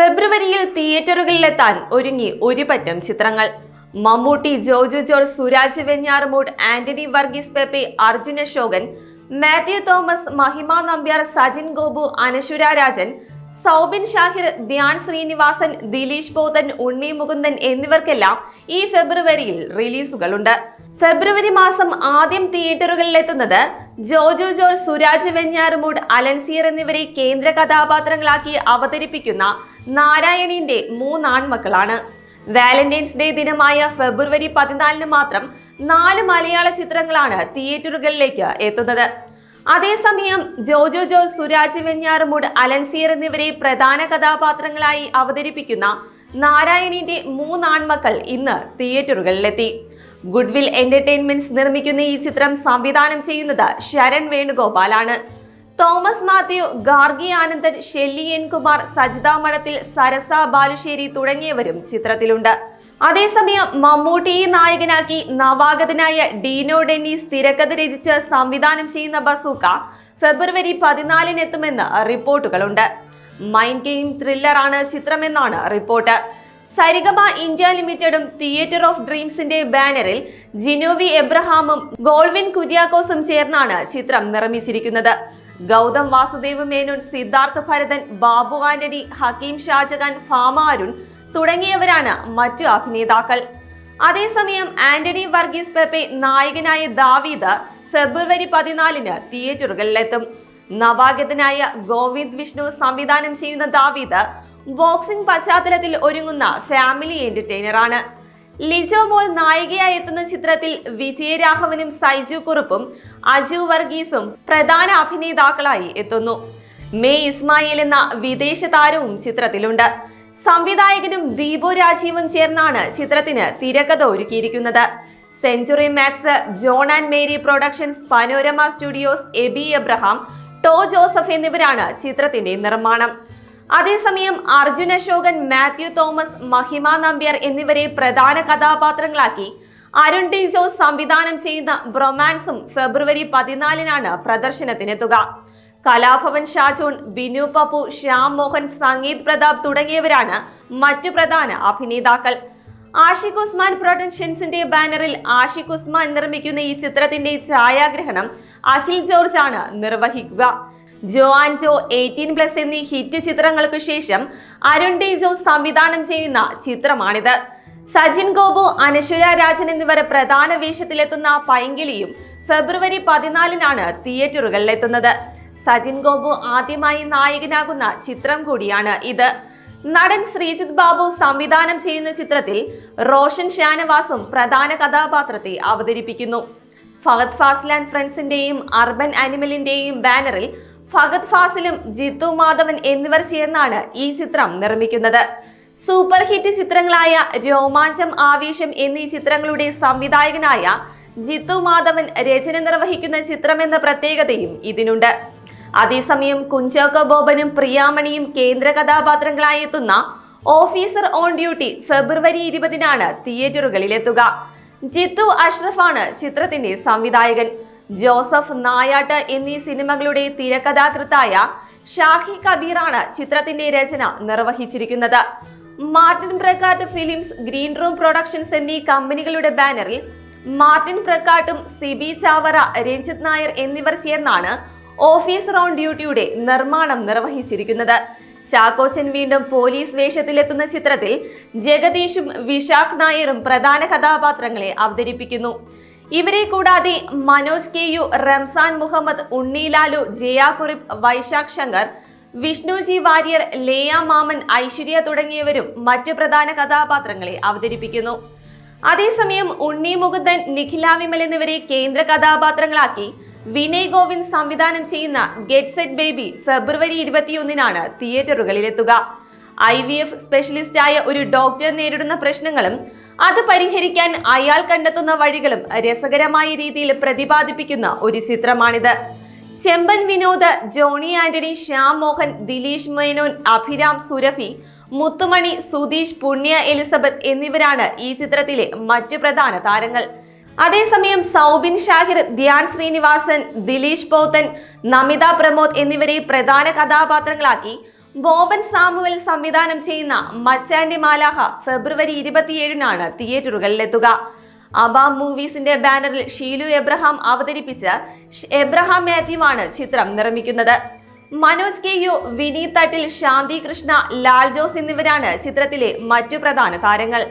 ഫെബ്രുവരിയിൽ തിയേറ്ററുകളിലെത്താൻ ഒരുങ്ങി ഒരുപറ്റം ചിത്രങ്ങൾ. മമ്മൂട്ടി ജോജു ജോർജ് സുരാജ് വെഞ്ഞാറമൂട് ആന്റണി വർഗീസ് പേപ്പി അർജുന ശോകൻ മാത്യു തോമസ് മഹിമ നമ്പ്യാർ സജിൻ ഗോപു അനശ്വര രാജൻ സൗബിൻ ഷാഹിർ ധ്യാൻ ശ്രീനിവാസൻ ദിലീഷ് പോതൻ ഉണ്ണി മുകുന്ദൻ എന്നിവർക്കെല്ലാം ഈ ഫെബ്രുവരിയിൽ റിലീസുകളുണ്ട്. ഫെബ്രുവരി മാസം ആദ്യം തിയേറ്ററുകളിൽ എത്തുന്നത് ജോജു ജോർജ് സുരാജ് വെഞ്ഞാറുമൂട് അലൻസിയർ എന്നിവരെ കേന്ദ്ര കഥാപാത്രങ്ങളാക്കി അവതരിപ്പിക്കുന്ന നാരായണീന്റെ മൂന്നാൺമക്കളാണ്. വാലന്റൈൻസ് ഡേ ദിനമായ ഫെബ്രുവരി പതിനാലിന് മാത്രം നാല് മലയാള ചിത്രങ്ങളാണ് തിയേറ്ററുകളിലേക്ക് എത്തുന്നത്. അതേസമയം ജോജോ ജോ സുരാജ് വെഞ്ഞാറുമൂട് അലൻസിയർ എന്നിവരെ പ്രധാന കഥാപാത്രങ്ങളായി അവതരിപ്പിക്കുന്ന നാരായണിന്റെ മൂന്നാൺമക്കൾ ഇന്ന് തിയേറ്ററുകളിലെത്തി. ഗുഡ്വിൽ എന്റർടൈൻമെന്റ്സ് നിർമ്മിക്കുന്ന ഈ ചിത്രം സംവിധാനം ചെയ്യുന്നത് ശരൺ വേണുഗോപാലാണ്. തോമസ് മാത്യു ഗാർഗി ആനന്ദൻ ഷെല്ലി എൻ കുമാർ സജിത മഠത്തിൽ സരസ ബാലുശ്ശേരി തുടങ്ങിയവരും ചിത്രത്തിലുണ്ട്. അതേസമയം മമ്മൂട്ടിയെ നായകനാക്കി നവാഗതനായ ഡീനോ ഡെന്നീസ് തിരക്കഥ രചിച്ച് സംവിധാനം ചെയ്യുന്ന ബസൂക്ക ഫെബ്രുവരി പതിനാലിന് എത്തുമെന്ന് റിപ്പോർട്ടുകളുണ്ട്. മൈൻഡ് ഗെയിം ത്രില്ലറാണ് ചിത്രമെന്നാണ് റിപ്പോർട്ട്. സരിഗമ ഇന്ത്യ ലിമിറ്റഡും തിയേറ്റർ ഓഫ് ഡ്രീംസിന്റെ ബാനറിൽ ജിനോവി എബ്രഹാമും ഗോൾവിൻ കുര്യാക്കോസും ചേർന്നാണ് ചിത്രം നിർമ്മിച്ചിരിക്കുന്നത്. ഗൗതം വാസുദേവ് മേനോൻ സിദ്ധാർത്ഥ ഭരതൻ ബാബു ആന്റണി ഹക്കീം ഷാജഹാൻ ഫാമ അരുൺ തുടങ്ങിയവരാണ് മറ്റു അഭിനേതാക്കൾ. അതേസമയം ആന്റണി വർഗീസ് പെപ്പെ നായകനായ ദാവീദ് ഫെബ്രുവരി പതിനാലിന് തിയേറ്ററുകളിലെത്തും. നവാഗതനായ ഗോവിന്ദ് വിഷ്ണു സംവിധാനം ചെയ്യുന്ന ദാവീദ് ബോക്സിംഗ് പശ്ചാത്തലത്തിൽ ഒരുങ്ങുന്ന ഫാമിലി എന്റർടൈനറാണ്. ലിജോ മോൾ നായികയായി എത്തുന്ന ചിത്രത്തിൽ വിജയരാഘവനും സൈജു കുറുപ്പും അജു വർഗീസും പ്രധാന അഭിനേതാക്കളായി എത്തുന്നു. മേ ഇസ്മായിൽ എന്ന വിദേശ താരവും ചിത്രത്തിലുണ്ട്. സംവിധായകനും ദീപു രാജീവും ചേർന്നാണ് ചിത്രത്തിന് തിരക്കഥ ഒരുക്കിയിരിക്കുന്നത്. Century max John and Mary productions panorama studios Aby Abraham to Joseph എന്നിവരാണ് ചിത്രത്തിന്റെ നിർമ്മാണം. അതേസമയം അർജുൻ അശോകൻ മാത്യു തോമസ് മഹിമ നമ്പ്യാർ എന്നിവരെ പ്രധാന കഥാപാത്രങ്ങളാക്കി. അരുൺ ഡി ജോസ് സംവിധാനം ചെയ്യുന്ന ബ്രൊമാൻസും ഫെബ്രുവരി പതിനാലിനാണ് പ്രദർശനത്തിനെത്തുക. കലാഭവൻ ഷാജോൺ ബിനു പപ്പു ശ്യാം മോഹൻ സംഗീത് പ്രതാപ് തുടങ്ങിയവരാണ് മറ്റു പ്രധാന അഭിനേതാക്കൾ. ആഷിഖ് ഉസ്മാൻ പ്രൊഡക്ഷൻസിന്റെ ബാനറിൽ ആഷിഖ് ഉസ്മാൻ നിർമ്മിക്കുന്ന ഈ ചിത്രത്തിന്റെ ഛായാഗ്രഹണം അഖിൽ ജോർജ് ആണ് നിർവഹിക്കുക. Jo and Jo eighteen plus എന്നീ ഹിറ്റ് ചിത്രങ്ങൾക്ക് ശേഷം അരുൺ ഡി ജോ സംവിധാനം ചെയ്യുന്ന ചിത്രമാണിത്. സജിൻ ഗോപു അനശ്വര രാജൻ എന്നിവർ പ്രധാന വേഷത്തിലെത്തുന്ന പൈങ്കിളിയും ഫെബ്രുവരി പതിനാലിനാണ് തിയേറ്ററുകളിലെത്തുന്നത്. സജിൻ ഗോപു ആദ്യമായി നായകനാകുന്ന ചിത്രം കൂടിയാണ് ഇത്. നടൻ ശ്രീജിത് ബാബു സംവിധാനം ചെയ്യുന്ന ചിത്രത്തിൽ റോഷൻ ഷാനവാസും പ്രധാന കഥാപാത്രത്തെ അവതരിപ്പിക്കുന്നു. ഫഹദ് ഫാസിൽ ആൻഡ് ഫ്രണ്ട്സിന്റെയും അർബൻ ആനിമലിന്റെയും ബാനറിൽ ഫഹദ് ഫാസിലും ജിത്തു മാധവൻ എന്നിവർ ചേർന്നാണ് ഈ ചിത്രം നിർമ്മിക്കുന്നത്. സൂപ്പർ ഹിറ്റ് ചിത്രങ്ങളായ രോമാഞ്ചം ആവേശം എന്നീ ചിത്രങ്ങളുടെ സംവിധായകനായ ജിത്തു മാധവൻ രചന നിർവഹിക്കുന്ന ചിത്രമെന്ന പ്രത്യേകതയും ഇതിനുണ്ട്. അതേസമയം കുഞ്ചാക്കോ ബോബനും പ്രിയാമണിയും കേന്ദ്ര കഥാപാത്രങ്ങളായി എത്തുന്ന ഓഫീസർ ഓൺ ഡ്യൂട്ടി ഫെബ്രുവരി ഇരുപതിനാണ് തിയേറ്ററുകളിലെത്തുക. ജിത്തു അഷ്റഫാണ് ചിത്രത്തിന്റെ സംവിധായകൻ. ജോസഫ് നായാട്ട് എന്നീ സിനിമകളുടെ തിരക്കഥാകൃത്തായ ഷാഹി കബീറാണ് ചിത്രത്തിന്റെ രചന നിർവഹിച്ചിരിക്കുന്നത്. Martin Prakkat films green room productions എന്നീ കമ്പനികളുടെ ബാനറിൽ മാർട്ടിൻ പ്രക്കാട്ടും സിബി ചാവറ രഞ്ജിത് നായർ എന്നിവർ ചേർന്നാണ് ഓഫീസർ ഓൺ ഡ്യൂട്ടിയുടെ നിർമ്മാണം നിർവഹിച്ചിരിക്കുന്നത്. ചാക്കോച്ചൻ വീണ്ടും പോലീസ് വേഷത്തിലെത്തുന്ന ചിത്രത്തിൽ ജഗദീഷും വിശാഖ് നായരും പ്രധാന കഥാപാത്രങ്ങളെ അവതരിപ്പിക്കുന്നു. ഇവരെ കൂടാതെ മനോജ് കെ യു റംസാൻ മുഹമ്മദ് ഉണ്ണിലാലു ജയ കുറിപ്പ് വൈശാഖ് ശങ്കർ വിഷ്ണുജി വാര്യർ ലേയ മാമൻ ഐശ്വര്യ തുടങ്ങിയവരും മറ്റു പ്രധാന കഥാപാത്രങ്ങളെ അവതരിപ്പിക്കുന്നു. അതേസമയം ഉണ്ണി മുകുന്ദൻ നിഖില വിമൽ എന്നിവരെ കേന്ദ്ര കഥാപാത്രങ്ങളാക്കി വിനയ് ഗോവിന്ദ് സംവിധാനം ചെയ്യുന്ന ഗെറ്റ് സെറ്റ് ബേബി ഫെബ്രുവരി ഇരുപത്തിയൊന്നിനാണ് തിയേറ്ററുകളിലെത്തുക. ഐ വി എഫ് സ്പെഷ്യലിസ്റ്റായ ഒരു ഡോക്ടർ നേരിടുന്ന പ്രശ്നങ്ങളും അത് പരിഹരിക്കാൻ അയാൾ കണ്ടെത്തുന്ന വഴികളും രസകരമായ രീതിയിൽ പ്രതിപാദിപ്പിക്കുന്ന ഒരു ചിത്രമാണിത്. ചെമ്പൻ വിനോദ് ജോണി ആന്റണി ശ്യാം മോഹൻ ദിലീഷ് മേനോൻ അഭിരാം സുരഭി മുത്തുമണി സുധീഷ് പുണ്യ എലിസബത്ത് എന്നിവരാണ് ഈ ചിത്രത്തിലെ മറ്റു പ്രധാന താരങ്ങൾ. അതേസമയം സൗബിൻ ഷാഹിർ ധ്യാൻ ശ്രീനിവാസൻ ദിലീഷ് പോത്തൻ നമിത പ്രമോദ് എന്നിവരെ പ്രധാന കഥാപാത്രങ്ങളാക്കി ബോബൻ സാമുവൽ സംവിധാനം ചെയ്യുന്ന മച്ചാന്റെ മാലാഹ ഫെബ്രുവരി ഇരുപത്തിയേഴിനാണ് തിയേറ്ററുകളിലെത്തുക. അബാം മൂവീസിന്റെ ബാനറിൽ ഷീലു എബ്രഹാം അവതരിപ്പിച്ച് എബ്രഹാം മാത്യുവാണ് ചിത്രം നിർമ്മിക്കുന്നത്. മനോജ് കെ യു വിനീത് തട്ടിൽ ശാന്തി കൃഷ്ണ ലാൽ ജോസ് എന്നിവരാണ് ചിത്രത്തിലെ മറ്റു പ്രധാന താരങ്ങൾ.